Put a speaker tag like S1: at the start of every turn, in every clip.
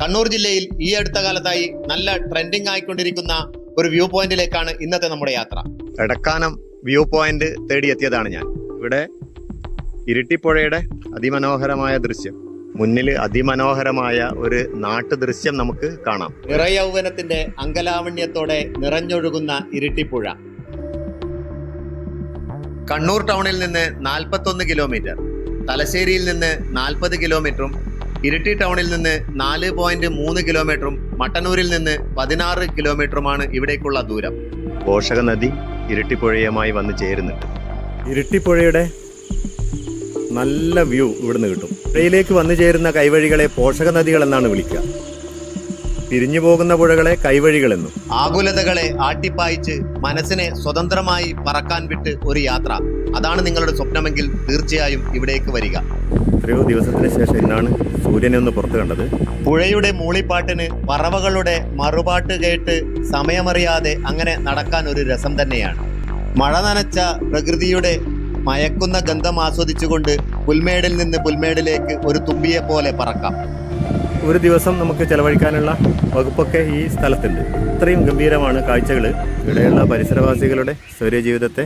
S1: കണ്ണൂർ ജില്ലയിൽ ഈ അടുത്ത കാലത്തായി നല്ല ട്രെൻഡിങ് ആയിക്കൊണ്ടിരിക്കുന്ന ഒരു വ്യൂ പോയിന്റിലേക്കാണ് ഇന്നത്തെ നമ്മുടെ യാത്ര.
S2: എടക്കാനം വ്യൂ പോയിന്റ് തേടി എത്തിയതാണ് ഞാൻ. ഇവിടെ ഇരിട്ടിപ്പുഴയുടെ അതിമനോഹരമായ ദൃശ്യം. മുന്നിൽ അതിമനോഹരമായ ഒരു നാട്ടു ദൃശ്യം നമുക്ക് കാണാം.
S1: നിറയൗവനത്തിന്റെ അങ്കലാവണ്യത്തോടെ നിറഞ്ഞൊഴുകുന്ന ഇരിട്ടിപ്പുഴ. കണ്ണൂർ ടൗണിൽ നിന്ന് നാൽപ്പത്തൊന്ന് കിലോമീറ്റർ തലശ്ശേരിയിൽ നിന്ന് നാൽപ്പത് കിലോമീറ്ററും ഇരിട്ടി ടൗണിൽ നിന്ന് നാല് പോയിന്റ് മൂന്ന് കിലോമീറ്ററും മട്ടന്നൂരിൽ നിന്ന് പതിനാറ് കിലോമീറ്ററുമാണ് ഇവിടേക്കുള്ള ദൂരം.
S2: പോഷക നദി ഇരട്ടിപ്പുഴയുമായി വന്ന് ചേരുന്നുണ്ട്.
S3: ഇരട്ടിപ്പുഴയുടെ നല്ല വ്യൂ ഇവിടുന്ന് കിട്ടും. പുഴയിലേക്ക് വന്നു ചേരുന്ന കൈവഴികളെ പോഷക നദികൾ എന്നാണ് വിളിക്കുക. പിരിഞ്ഞു പോകുന്ന പുഴകളെ കൈവഴികളെന്നും
S1: ആകുലതകളെ ആട്ടിപ്പായിച്ച് മനസ്സിനെ സ്വതന്ത്രമായി പറക്കാൻ വിട്ട് ഒരു യാത്ര. അതാണ് നിങ്ങളുടെ സ്വപ്നമെങ്കിൽ തീർച്ചയായും ഇവിടേക്ക് വരിക.
S3: എത്രയോ ദിവസത്തിന് ശേഷം ഇന്നാണ് സൂര്യനെ ഒന്ന് പുറത്ത് കണ്ടത്.
S1: പുഴയുടെ മൂളിപ്പാട്ടിന് പറവകളുടെ മറുപാട്ട് കേട്ട് സമയമറിയാതെ അങ്ങനെ നടക്കാൻ ഒരു രസം തന്നെയാണ്. മഴ നനച്ച പ്രകൃതിയുടെ മയക്കുന്ന ഗന്ധം ആസ്വദിച്ചുകൊണ്ട് പുൽമേടിൽ നിന്ന് പുൽമേടിലേക്ക് ഒരു തുമ്പിയെ പോലെ പറക്കാം.
S3: ഒരു ദിവസം നമുക്ക് ചെലവഴിക്കാനുള്ള വകുപ്പൊക്കെ ഈ സ്ഥലത്തുണ്ട്. ഇത്രയും ഗംഭീരമാണ് കാഴ്ചകൾ ഇവിടെയുള്ള പരിസരവാസികളുടെ സ്വൈര്യജീവിതത്തെ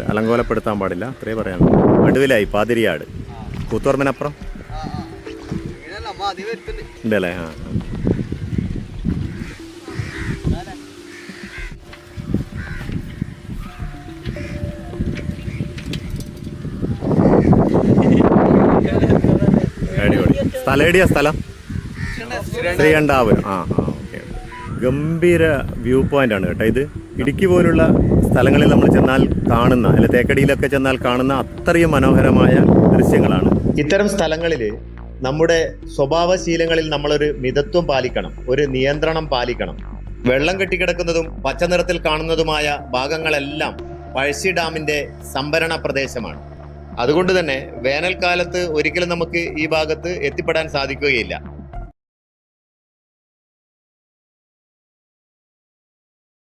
S3: അലങ്കോലപ്പെടുത്താൻ പാടില്ല. അത്രേ പറയാം അടുവിലായി പാതിരിയാട്. കൂത്തുപറമ്പിനപ്പുറം ഉണ്ടല്ലേ ആ. സ്ഥലം എവിടെയാ സ്ഥലം? ശ്രീകണ്ഠാപുരം. ആ ആ. ഗംഭീര വ്യൂ പോയിന്റ് ആണ് കേട്ടോ ഇത്. ഇടുക്കി പോലുള്ള സ്ഥലങ്ങളിൽ നമ്മൾ ചെന്നാൽ കാണുന്ന അല്ലെ തേക്കടിയിലൊക്കെ ചെന്നാൽ കാണുന്ന അത്രയും മനോഹരമായ ദൃശ്യങ്ങളാണ്.
S1: ഇത്തരം സ്ഥലങ്ങളിൽ നമ്മുടെ സ്വഭാവശീലങ്ങളിൽ നമ്മളൊരു മിതത്വം പാലിക്കണം ഒരു നിയന്ത്രണം പാലിക്കണം. വെള്ളം കെട്ടിക്കിടക്കുന്നതും പച്ച നിറത്തിൽ കാണുന്നതുമായ ഭാഗങ്ങളെല്ലാം പഴശ്ശി ഡാമിന്റെ സംഭരണ പ്രദേശമാണ്. അതുകൊണ്ട് തന്നെ വേനൽക്കാലത്ത് ഒരിക്കലും നമുക്ക് ഈ ഭാഗത്ത് എത്തിപ്പെടാൻ സാധിക്കുകയില്ല.